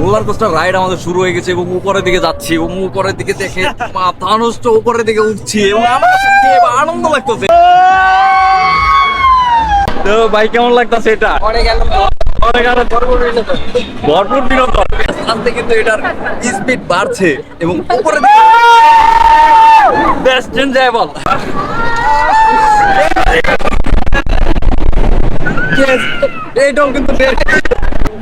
Roller coaster ride আমাদের শুরু হয়ে গেছে এবং উপরের দিকে যাচ্ছি এবং উপরের দিকে দেখে মাথা নষ্ট উপরের দিকে উঠছি এবং আমার আনন্দ লাগতেছে। তো ভাই কেমন লাগতেছে এটা? অনেক ভরপুর বিনোদন। আস্তে কিন্তু এটার স্পিড বাড়ছে এবং উপরে দিকে বেস্ট এনজয়েবল এইটাও কিন্তু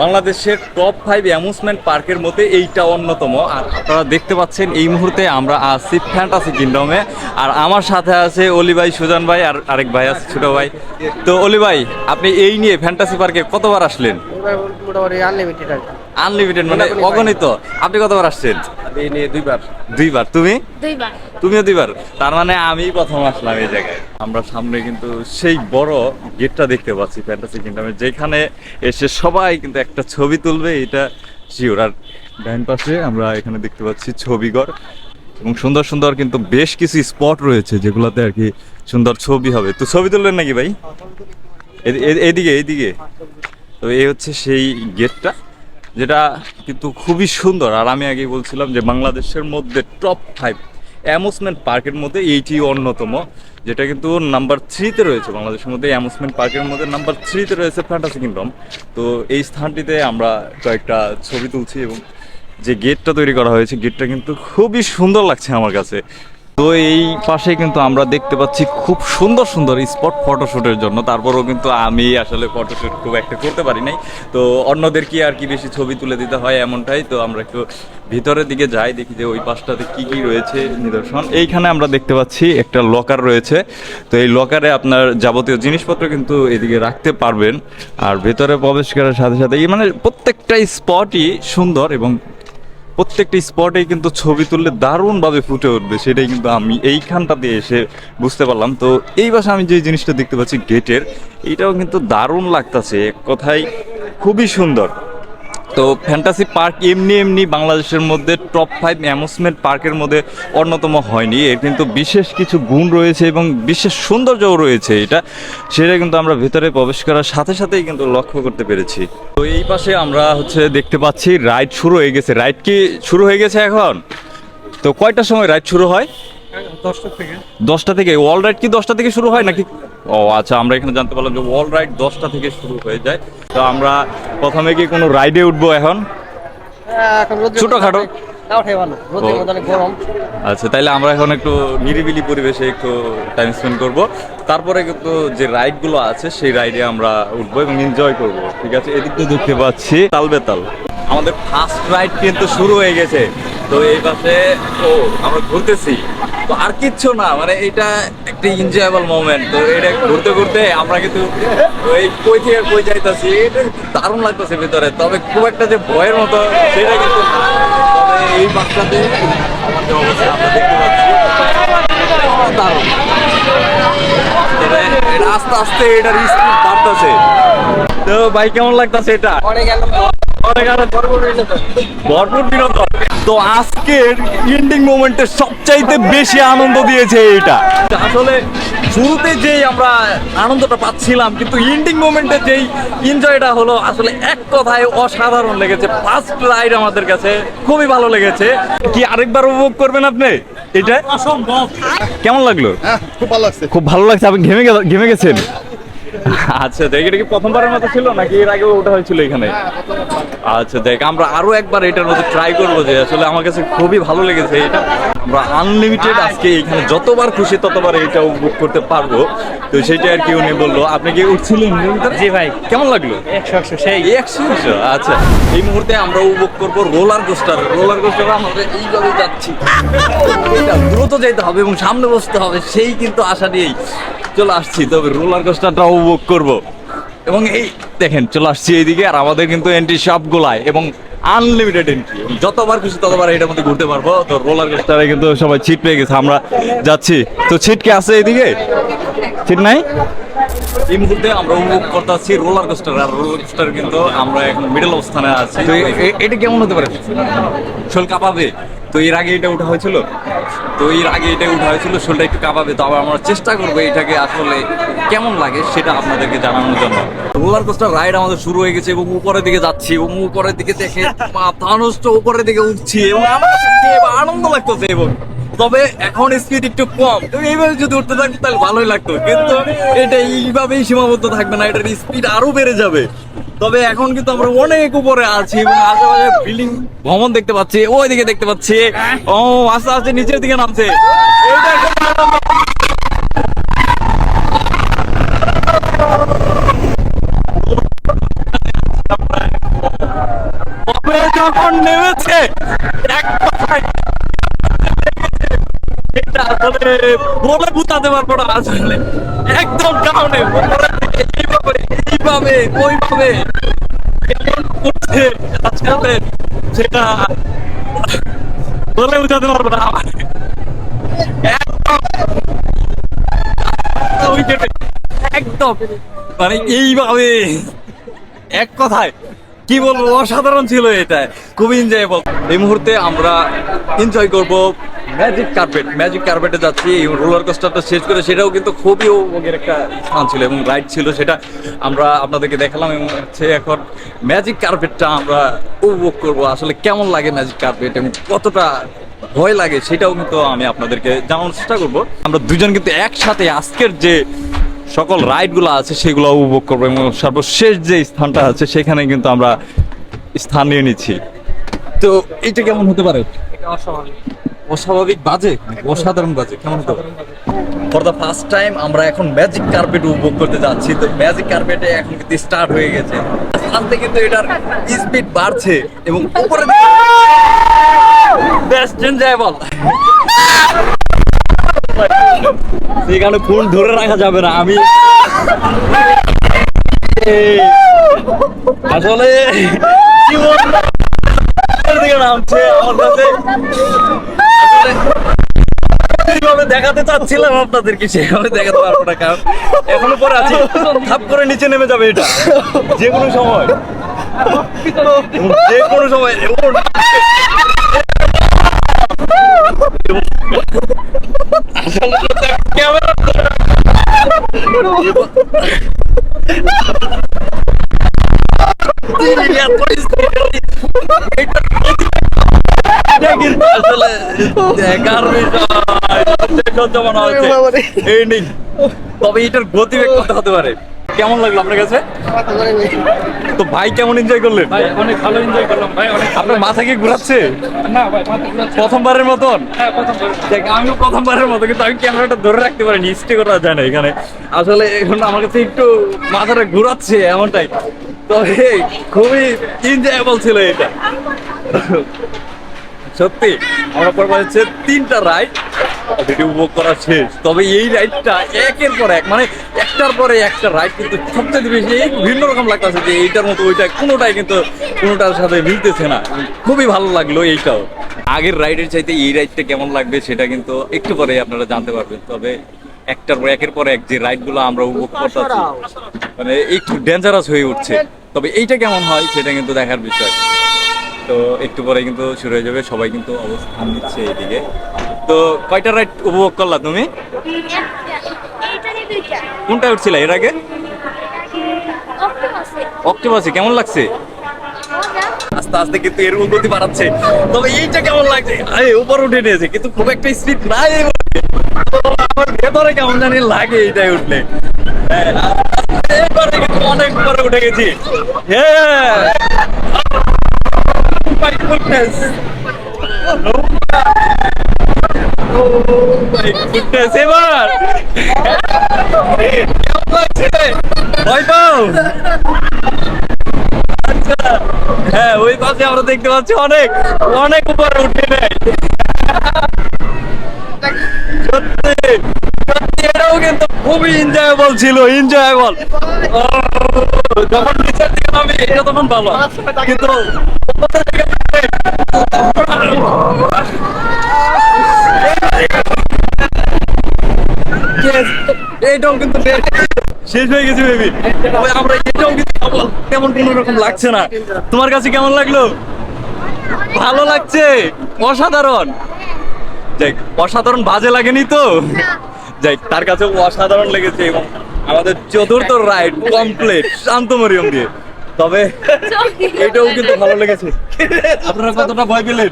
বাংলাদেশের টপ ফাইভ অ্যামুজমেন্ট পার্কের মধ্যে এইটা অন্যতম। আর আপনারা দেখতে পাচ্ছেন, এই মুহূর্তে আমরা আছি ফ্যান্টাসি কিংডমে আর আমার সাথে আছে অলি ভাই, সুজান ভাই, আর আরেক ভাই আছে, ছোট ভাই। তো অলি ভাই, আপনি এই নিয়ে ফ্যান্টাসি পার্কে কতবার আসলেন? মোটামুটি আনলিমিটেড। আনলিমিটেড মানে অগণিত। আপনি কতবার আসছেন? আমি এই নিয়ে দুইবার। দুইবার। তুমি? দুইবার। তুমিও দুইবার? তার মানে আমি প্রথম আসলাম এই জায়গায়। আমরা সামনে কিন্তু সেই বড় গেটটা দেখতে পাচ্ছি ফ্যান্টাসি কিংডমের যেখানে এসে সবাই কিন্তু একটা ছবি তুলবে এটা শিওর আর ডাইন পাশে আমরা এখানে দেখতে পাচ্ছি ছবিঘর। এবং সুন্দর সুন্দর কিন্তু বেশ কিছু স্পট রয়েছে যেগুলোতে আর কি সুন্দর ছবি হবে। তো ছবি তুললেন নাকি ভাই? এদি- এ- এদিকে এইদিকে তো এই হচ্ছে সেই গেটটা। যেটা কিন্তু খুবই সুন্দর। আর আমি আগে বলছিলাম যে বাংলাদেশের মধ্যে টপ ফাইভ অ্যামুজমেন্ট পার্কের মধ্যে এইটি অন্যতম, যেটা কিন্তু নাম্বার থ্রিতে রয়েছে। বাংলাদেশের মধ্যে অ্যামুজমেন্ট পার্কের মধ্যে নাম্বার থ্রিতে রয়েছে ফ্যান্টাসি কিংডম তো এই স্থানটিতে আমরা কয়েকটা ছবি তুলছি এবং যে গেটটা তৈরি করা হয়েছে গেটটা কিন্তু খুবই সুন্দর লাগছে আমার কাছে। তো এই পাশে কিন্তু আমরা দেখতে পাচ্ছি খুব সুন্দর সুন্দর স্পট ফটোশ্যুটের জন্য। তারপরেও কিন্তু আমি আসলে ফটোশ্যুট খুব একটা করতে পারি নাই। তো অন্যদের কি আর কি বেশি ছবি তুলে দিতে হয় এমনটাই, তো আমরা একটু ভিতরের দিকে যাই, দেখি যে ওই পাশটাতে কি কি রয়েছে নিদর্শন। এইখানে আমরা দেখতে পাচ্ছি একটা লকার রয়েছে। তো এই লকারে আপনার যাবতীয় জিনিসপত্র কিন্তু এদিকে রাখতে পারবেন। আর ভেতরে প্রবেশ করার সাথে সাথে মানে প্রত্যেকটা স্পটই সুন্দর এবং প্রত্যেকটা স্পটে কিন্তু ছবি তুললে দারুণভাবে ফুটে উঠবে, সেটাই কিন্তু আমি এইখানটা দিয়ে এসে বুঝতে পারলাম। তো এই বাসা আমি যে জিনিসটা দেখতে পাচ্ছি গেটের এটাও কিন্তু দারুণ লাগতেছে। এক কথায় খুবই সুন্দর। তো ফ্যান্টাসি পার্ক এমনি এমনি বাংলাদেশের মধ্যে টপ ফাইভ অ্যামুজমেন্ট পার্কের মধ্যে অন্যতম হয়নি। এর কিন্তু বিশেষ কিছু গুণ রয়েছে এবং বিশেষ সৌন্দর্যও রয়েছে এটা। সেটা কিন্তু আমরা ভেতরে প্রবেশ করার সাথে সাথেই কিন্তু লক্ষ্য করতে পেরেছি। তো এই পাশে আমরা হচ্ছে দেখতে পাচ্ছি রাইড শুরু হয়ে গেছে। রাইড কি শুরু হয়ে গেছে এখন? তো কয়টার সময় রাইড শুরু হয়? দশটা থেকে। ওয়াল রাইড কি দশটা থেকে শুরু হয় নাকি? ও আচ্ছা আমরা এখানে জানতে পারলাম যে ওয়াল রাইড দশটা থেকে শুরু হয়ে যায়। তো আমরা প্রথমে কি কোনো রাইডে উঠবো এখন? হ্যাঁ, ছোটখাটো? আচ্ছা তাইলে আমরা এখন একটু নিরিবিলি পরিবেশে একটু টাইম স্পেন্ড করব। তারপরে কিন্তু যে রাইডগুলো আছে সেই রাইডে আমরা উঠবো এবং এনজয় করব ঠিক আছে? এদিক দিয়ে দেখতে পাচ্ছি তাল বেতাল আমাদের ফার্স্ট রাইড কিন্তু শুরু হয়ে গেছে। তো এই পাশে, ও, আমরা ঘুরতেছি। তো আর কিচ্ছু না মানে এটা একটা এনজয়েবল মোমেন্ট তো এটা ঘুরতে ঘুরতে আমরা কিন্তু ওই কই থেকে কই যাইতাছি দারুণ লাগতেছে ভিতরে। তবে খুব একটা যে ভয়ের মতো সেটা কিন্তু। তবে এই যে অবস্থা, আমরা দেখতে পাচ্ছি। আস্তে আস্তে এটার স্পিড বাড়তেছে। তো ভাই, কেমন লাগতেছে এটা? অনেক ভরপুর বিনোদন। তো আজকের এন্ডিং মোমেন্টে সবচাইতে বেশি আনন্দ দিয়েছে এটা। আসলে শুরুতে যেই আমরা আনন্দটা পাচ্ছিলাম কিন্তু এন্ডিং মোমেন্টে যেই এনজয়টা হলো আসলে এক কথায় অসাধারণ লেগেছে। ফার্স্ট রাইড আমাদের কাছে খুবই ভালো লেগেছে। কি আরেকবার উপভোগ করবেন আপনি? এটা? কেমন লাগল? খুব ভালো লাগছে। খুব ভালো লাগছে আপনি ঘেমে ঘেমে গেছেন? আচ্ছা দেখ এটা কি প্রথমবারের মতো ছিল নাকি এর আগে ওটা হয়েছিল এখানে? আচ্ছা দেখ আমরা আরও একবার এটার মধ্যে ট্রাই করব যে আসলে আমার কাছে খুবই ভালো লেগেছে এটা। আমরা আনলিমিটেড আজকে এখানে যতবার খুশি ততবার এটা বুক করতে পারব। তো সেটা আর কি উনি বলল। আপনি কি উঠছিলেন জি ভাই। কেমন লাগল? একশো একশো সেই। একশো একশো আচ্ছা। এই মুহূর্তে আমরা উপভোগ করব রোলার কোস্টার রোলার কোস্টার আমরা এইভাবে যাচ্ছি। এটা দ্রুত যেতে হবে এবং সামনে বসতে হবে সেই কিন্তু আশা নিয়েই চলে আসছি। তবে রোলার কোস্টারটা উপভোগ করব। এবং এই দেখেন চলে আসছি এইদিকে আর আমাদের কিন্তু এন্ট্রি সব গোলায় এবং আনলিমিটেড এন্ট্রি যতবার খুশি ততবার এটার মধ্যে ঘুরতে পারব। তো রোলার কোস্টারে কিন্তু সবাই ছিট পেয়ে গেছে আমরা যাচ্ছি। তো ছিট কি আছে এইদিকে? ছিট নাই? এই মুহূর্তে আমরা উপভোগ করতেছি রোলার কোস্টার আর রোলার কোস্টার কিন্তু আমরা এখন মিডল অবস্থানে আছি। এটা কেমন হতে পারে? শোল কাঁপাবে। তো এর আগে এটা উঠা হয়েছিল? তো এর আগে এটা উঠা হয়েছিল, শোলটা একটু কাঁপাবে, তো আবার আমরা চেষ্টা করব এটাকে আসলে কেমন লাগে সেটা আপনাদেরকে জানানোর জন্য। রোলার কোস্টার রাইড আমাদের শুরু হয়ে গেছে এবং উপরের দিকে যাচ্ছি এবং উপরের দিকে দেখে মাথা উপরের দিকে উঠছি এবং আনন্দ লাগতেছে এবং তবে এখন স্পিড একটু কম। এইভাবে যদি উঠতে থাকতো তাহলে ভালোই লাগতো, কিন্তু এটা এইভাবেই সীমাবদ্ধ থাকবে না, এটার স্পিড আরও বেড়ে যাবে। তবে এখন কিন্তু আমরা অনেক উপরে আছি এবং আশেপাশে বিল্ডিং ভবন দেখতে পাচ্ছি ওই দিকে দেখতে পাচ্ছি। ও, আস্তে আস্তে নিচের দিকে নামছে। যখন নেমেছে, এক কথায় বলে পারব না আসলে। একদম ডাউনে করছে আজকালে সেটা বলে পারব না একদম। মানে এইভাবে এক কথায় কি বলব, অসাধারণ ছিল এটা। খুবই এনজয়েবল এই মুহূর্তে আমরা এনজয় করব ম্যাজিক কার্পেট ম্যাজিক কার্পেটে যাচ্ছি, এই রোলার কোস্টারটা শেষ করে সেটাও কিন্তু খুবই উপভোগের একটা স্থান ছিল এবং রাইড ছিল সেটা আমরা আপনাদেরকে দেখালাম এবং হচ্ছে এখন ম্যাজিক কার্পেটটা আমরা উপভোগ করব। আসলে কেমন লাগে ম্যাজিক কার্পেট এবং কতটা ভয় লাগে সেটাও কিন্তু আমি আপনাদেরকে জানানোর চেষ্টা করব। আমরা দুজন কিন্তু একসাথে আজকের যে সকল রাইডগুলো আছে সেগুলো উপভোগ করব এবং সর্বশেষ যে স্থানটা আছে সেখানে কিন্তু আমরা স্থান নিয়ে নিচ্ছি। তো এটা কেমন হতে পারে? অস্বাভাবিক। অস্বাভাবিক বাজে অসাধারণ বাজে? কেমন হতে পারে ফর দ্য ফার্স্ট টাইম আমরা এখন ম্যাজিক কার্পেট উপভোগ করতে যাচ্ছি। তো ম্যাজিক কার্পেটে এখন কিন্তু স্টার্ট হয়ে গেছে। আস্তে কিন্তু এটার স্পিড বাড়ছে এবং উপরে বেস্ট এনজয়েবল সেখানে ফোন ধরে রাখা যাবে না আমি আসলে কি দিকে নামছে আমার কাছে আসলে যেভাবে দেখাতে চাচ্ছিলাম আপনাদেরকে, সেভাবে দেখাতে পারব না, কারণ এখনও পরে আছি। থাপ করে নিচে নেমে যাবে এটা। যে কোনো সময়। যে কোনো সময়। এই নেই তবে এটার গতিবেগ কত হতে পারে? কেমন লাগল আপনার কাছে? তো ভাই কেমন এনজয় করলেন? ভাই অনেক ভালো এনজয় করলাম। ভাই অনেক আপনার মাথা কি ঘুরাচ্ছে? না ভাই মাথা ঘুরাচ্ছে। প্রথমবারের মতন? হ্যাঁ প্রথম দেখ আমিও প্রথমবারের মতো কিন্তু আমি ক্যামেরাটা ধরে রাখতে পারিনি স্টে করা যায় না এখানে। আসলে এখন আমার কাছে একটু মাথাটা ঘুরাচ্ছে এমনটাই। তবে খুবই এনজয়েবল ছিল এটা। সত্যি, আমরা পর হচ্ছে তিনটা রাইড অলরেডি উপভোগ করা শেষ। তবে এই রাইডটা একের পর এক মানে একটার পরে একটা রাইড কিন্তু সবচেয়ে বেশি এই ভিন্ন রকম লাগতেছে যে এইটার মতো ওইটা কোনোটাই কিন্তু কোনোটার সাথে মিলতেছে না। খুবই ভালো লাগল এইটাও। আগের রাইডের চাইতে এই রাইডটা কেমন লাগবে সেটা কিন্তু একটু পরে আপনারা জানতে পারবেন। তবে একটার পর একের পর এক যে রাইডগুলো আমরা উপভোগ করতেছি মানে একটু ডেঞ্জারাস হয়ে উঠছে। তবে এইটা কেমন হয় সেটা কিন্তু দেখার বিষয়। তো একটু পরে কিন্তু শুরু হয়ে যাবে সবাই কিন্তু অবস্থান নিচ্ছে এদিকে তো কয়টা রাইড উপভোগ করলা তুমি? কোনটা উঠছিল এর আগে? অক্টোপাসে কেমন লাগছে? আস্তে আস্তে কিন্তু এর গতি বাড়াচ্ছে। তবে এইটা কেমন লাগছে? আরে উপর উঠে নিয়েছে কিন্তু খুব একটা স্পিড নাই আমার ভেতরে কেমন জানি লাগে এইটাই উঠলে। হ্যাঁ, অনেক উপরে উঠে গেছি। হ্যাঁ। My goodness. Oh আচ্ছা হ্যাঁ ওই পাশে আমরা দেখতে পাচ্ছি অনেক অনেক উপরে উঠে নেয় খুবই এনজয়েবল ছিল এনজয়েবল যখন নিচের দিকে নামি, এটা তখন ভালো। কিন্তু এইটাও কিন্তু শেষ হয়ে গেছে বেবি আমরা এটাও কিন্তু। তেমন কোনো রকম লাগছে না। তোমার কাছে কেমন লাগল? ভালো লাগছে? অসাধারণ। যাই অসাধারণ বাজে লাগেনি তো? যাই তার কাছে অসাধারণ লেগেছে এবং আমাদের চতুর্থ রাইড কমপ্লিট শান্ত মরিয়ম দিয়ে। তবে এটাও কিন্তু ভালো লেগেছে। আপনারা কতটা ভয় পেলেন?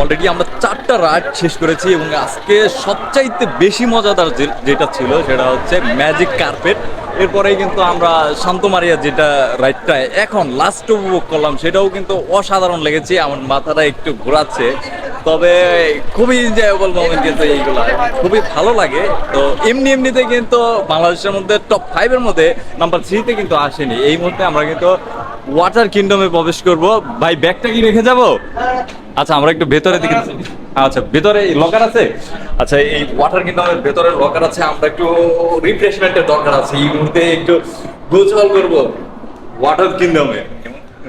অলরেডি আমরা চারটা রাইড শেষ করেছি এবং আজকে সবচাইতে বেশি মজাদার যেটা ছিল সেটা হচ্ছে ম্যাজিক কার্পেট এরপরেই কিন্তু আমরা শান্তমারিয়া যেটা রাইডটা এখন লাস্ট উপভোগ করলাম সেটাও কিন্তু অসাধারণ লেগেছে আমার মাথাটা একটু ঘোরাচ্ছে। তবে খুবই এনজয়েবল মোমেন্ট কিন্তু এইগুলো। খুবই ভালো লাগে। তো এমনি এমনিতে কিন্তু বাংলাদেশের মধ্যে টপ ফাইভের মধ্যে নাম্বার থ্রিতে কিন্তু আসেনি। এই মুহূর্তে আমরা কিন্তু ওয়াটার কিংডমে প্রবেশ করব। ভাই, ব্যাগটা কি রেখে যাব? আচ্ছা আমরা একটু ভেতরে দিকে আচ্ছা ভেতরে লকার আছে? আচ্ছা এই ওয়াটার কিংডমের ভেতরে লকার আছে। আমরা একটু রিফ্রেশমেন্টের দরকার আছে। এই মুহূর্তে একটু গোছল করব ওয়াটার কিংডমে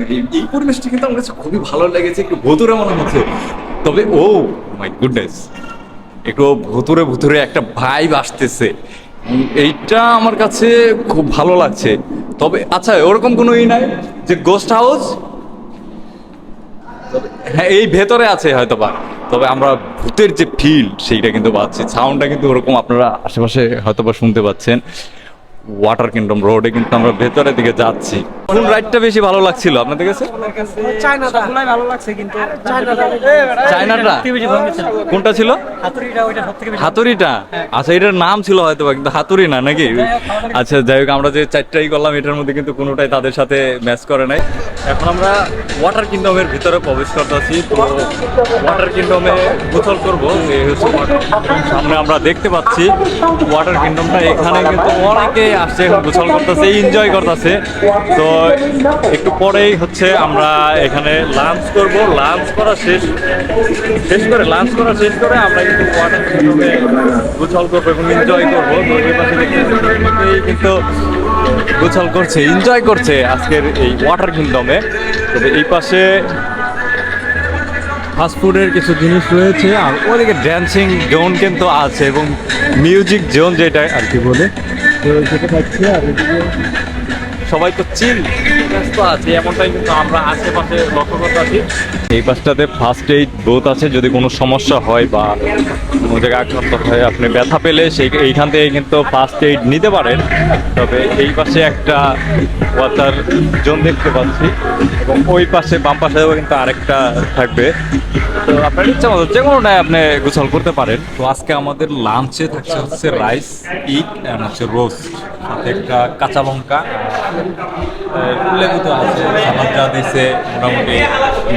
এই- পরিবেশটি কিন্তু আমার কাছে খুবই ভালো লেগেছে। একটু ভুতুরে মনে হচ্ছে। তবে ও মাই গুডনেস একটু ভুতুরে ভুতুরে একটা ভাইব আসতেছে। এইটা আমার কাছে খুব ভালো লাগছে। তবে আচ্ছা ওরকম কোনো ই নাই যে গোস্ট হাউস হ্যাঁ এই ভেতরে আছে হয়তো বা তবে আমরা ভূতের যে ফিল সেইটা কিন্তু পাচ্ছি। সাউন্ডটা কিন্তু ওরকম আপনারা আশেপাশে হয়তো বা শুনতে পাচ্ছেন। ওয়াটার কিংডম রোডে কিন্তু আমরা ভেতরের দিকে যাচ্ছি। কোন রাইডটা বেশি ভালো লাগছিল আপনাদের কাছে? চায়নাটা। কোনটা ছিল? হাতুড়িটা বেশি হাতুড়িটা? আচ্ছা এটার নাম ছিল হয়তো কিন্তু হাতুড়ি না নাকি? আচ্ছা যাই হোক আমরা যে চারটাই করলাম এটার মধ্যে কিন্তু কোনোটাই তাদের সাথে ম্যাচ করে নাই। এখন আমরা ওয়াটার কিংডমের ভিতরে প্রবেশ করতেছি। তো ওয়াটার কিংডমে গোসল করব। এই হচ্ছে সামনে আমরা দেখতে পাচ্ছি ওয়াটার কিংডমটা এখানে কিন্তু অনেকে আসছে, এখন গোসল করতেছে এনজয় করতেছে। তো একটু পরেই হচ্ছে আমরা এখানে লাঞ্চ করব। লাঞ্চ করা শেষ। শেষ করে লাঞ্চ করা শেষ করে আমরা কিন্তু ওয়াটার গোসল করব এবং এনজয় করব। কিন্তু গোসল করছে এনজয় করছে আজকের এই ওয়াটার কিংডমে তবে এই পাশে ফাস্টফুডের কিছু জিনিস রয়েছে, আর ওদিকে ড্যান্সিং জোন কিন্তু আছে এবং মিউজিক জোন যেটা আর কি বলে তো সবাই তো চিল। আছে এমনটাই কিন্তু আমরা আশেপাশে লক্ষ্য করতে আছি। এই পাশটাতে ফার্স্ট এইড বোথ আছে যদি কোনো সমস্যা হয় বা কোনো জায়গায় আক্রান্ত হয় আপনি ব্যথা পেলে সেই এইখান থেকে কিন্তু ফার্স্ট এইড নিতে পারেন। তবে এই পাশে একটা ওয়াটার জোন দেখতে পাচ্ছি এবং ওই পাশে বাম পাশেও কিন্তু আরেকটা থাকবে। তো আপনার ইচ্ছা মতো যে কোনোটাই আপনি গোসল করতে পারেন। তো আজকে আমাদের লাঞ্চে থাকছে হচ্ছে রাইস ইট অ্যান্ড হচ্ছে রোস্ট সাথে একটা কাঁচা লঙ্কা। লেবু আছে সালাদ যা দিছে মোটামুটি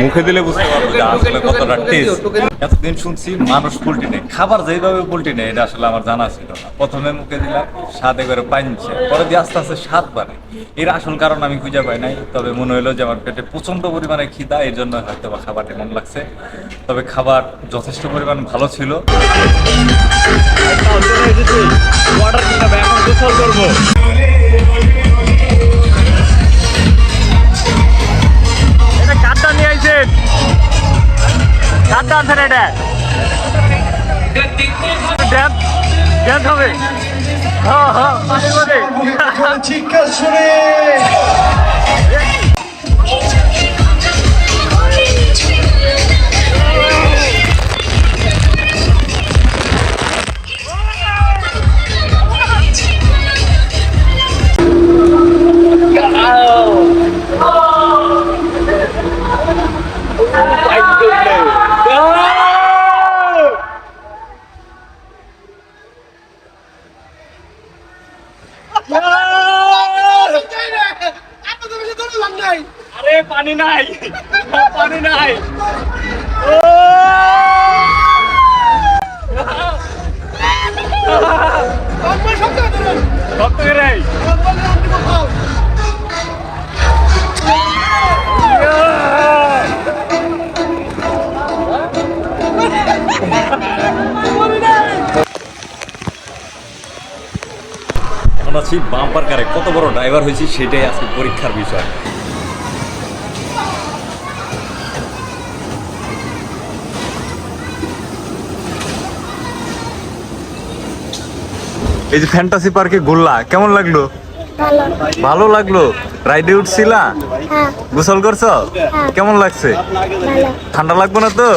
মুখে দিলে বুঝতে পারব যে আসলে কতটা টেস্ট এতদিন শুনছি মানুষ পোল্ট্রি নেই খাবার যেভাবে পোল্ট্রি নেই এটা আসলে আমার জানা ছিল না। প্রথমে মুখে দিলাম, স্বাদে করে পাইনছে পরে দিয়ে আস্তে আস্তে স্বাদ বাড়ে। এর আসল কারণ আমি খুঁজে পাই নাই, তবে মনে হলো যে আমার পেটে প্রচণ্ড পরিমাণে খিদা এই জন্য হয়তো বা খাবারটা মন লাগছে। তবে খাবার যথেষ্ট পরিমাণ ভালো ছিল। এটা আইছেন কাঠটা আনছেন এটা ড্যান্স ড্যান্স হবে হ্যাঁ হ্যাঁ পানির মধ্যে আরে পানি নাই। পানি নাই। নেই এখন আছি বাম্পার কারে। কত বড় ড্রাইভার হয়েছি সেটাই আজকে পরীক্ষার বিষয়। এই যে ফ্যান্টাসি পার্কে ঘুরলা কেমন লাগল? ভালো। লাগল? রাইডে উঠছিলা? হ্যাঁ। গোসল করছ? কেমন লাগছে? ঠান্ডা লাগবে না তো?